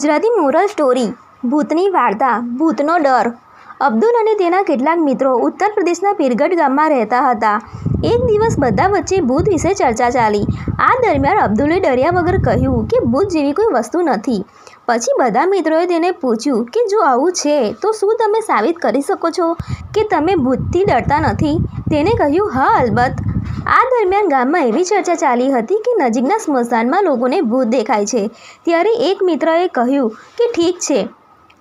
Gujarati moral story ભૂતની વાર્તા, ભૂતનો ડર. અબ્દુલ અને તેના કેટલાક મિત્રો ઉત્તર પ્રદેશના પીરગઢ ગામમાં રહેતા હતા. એક દિવસ બધા વચ્ચે ભૂત વિશે ચર્ચા ચાલી. આ દરમિયાન અબ્દુલે ડર્યા વગર કહ્યું કે ભૂત જેવી કોઈ વસ્તુ નથી. પછી બધા મિત્રોએ તેને પૂછ્યું કે જો આવું છે, તો શું તમે સાબિત કરી શકો છો કે તમે ભૂતથી ડરતા નથી? તેને કહ્યું, હા, અલબત્ત. આ દરમિયાન ગામમાં એવી ચર્ચા ચાલી હતી કે નજીકના સ્મશાનમાં લોકોને ભૂત દેખાય છે. ત્યારે એક મિત્રએ કહ્યું કે ઠીક છે,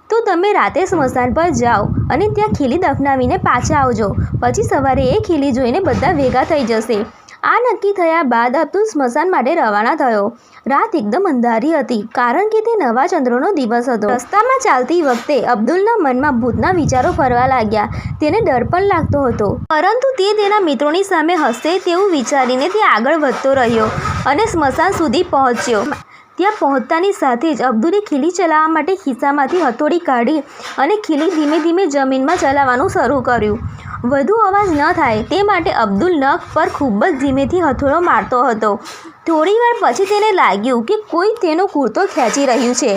તો તમે રાતે સ્મશાન પર જાઓ અને ત્યાં ખીલી દફનાવીને પાછા આવજો. પછી સવારે એ ખીલી જોઈને બધા ભેગા થઈ જશે. આ નક્કી થયા બાદ અબ્દુલ સ્મશાન માટે રવાના થયો. રાત એકદમ અંધારી હતી, કારણ કે તે નવા ચંદ્રનો દિવસ હતો. રસ્તામાં ચાલતી વખતે અબ્દુલના મનમાં ભૂતના વિચારો ફરવા લાગ્યા. તેને ડર પણ લાગતો હતો. પરંતુ તે તેના મિત્રોની સામે હસે તેવું વિચારીને તે આગળ વધતો રહ્યો અને સ્મશાન સુધી પહોંચ્યો. ત્યાં પહોંચતાની સાથે જ અબ્દુલે ખીલી ચલાવવા માટે ખિસ્સામાંથી હથોડી કાઢી અને ખીલી ધીમે ધીમે જમીનમાં ચલાવવાનું શરૂ કર્યું. વધુ અવાજ ન થાય તે માટે અબ્દુલ નખ પર ખૂબ જ ધીમેથી હથોડો મારતો હતો. થોડીવાર પછી તેને લાગ્યું કે કોઈ તેનો કુર્તો ખેંચી રહ્યું છે.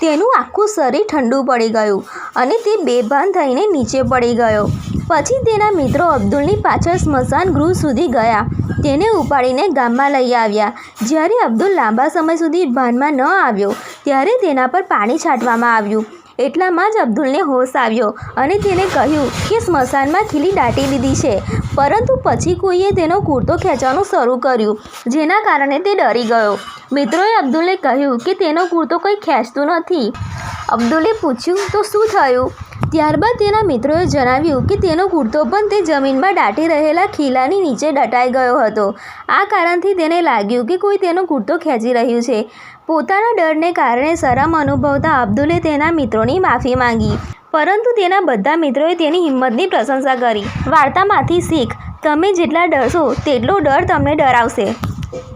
તેનું આખું શરીર ઠંડુ પડી ગયું અને તે બેભાન થઈને નીચે પડી ગયો. પછી તેના મિત્રો અબ્દુલની પાછળ સ્મશાન ગૃહ સુધી ગયા. તેને ઉપાડીને ગામમાં લઈ આવ્યા. જ્યારે અબ્દુલ લાંબા સમય સુધી ભાનમાં ન આવ્યો, ત્યારે તેના પર પાણી છાંટવામાં આવ્યું. એટલામાં જ અબ્દુલને હોશ આવ્યો અને તેને કહ્યું કે સ્મશાનમાં ખીલી દાટી દીધી છે. પરંતુ પછી કોઈએ તેનો કુર્તો ખેંચવાનું શરૂ કર્યું, જેના કારણે તે ડરી ગયો. મિત્રોએ અબ્દુલને કહ્યું કે તેનો કુર્તો કોઈ ખેંચતું નથી. અબ્દુલે પૂછ્યું, તો શું થયું? ત્યારબાદ તેના મિત્રોએ જણાવ્યું કે તેનો કુર્તો પણ તે જમીનમાં દાટી રહેલા ખીલાની નીચે દટાઈ ગયો હતો. આ કારણથી તેને લાગ્યું કે કોઈ તેનો કુર્તો ખેંચી રહ્યું છે. પોતાના ડરને કારણે શરમ અનુભવતા અબ્દુલે તેના મિત્રોની માફી માંગી. પરંતુ તેના બધા મિત્રોએ તેની હિંમતની પ્રશંસા કરી. વાર્તામાંથી શીખ, તમે જેટલા ડરશો, તેટલો ડર તમને ડરાવશે.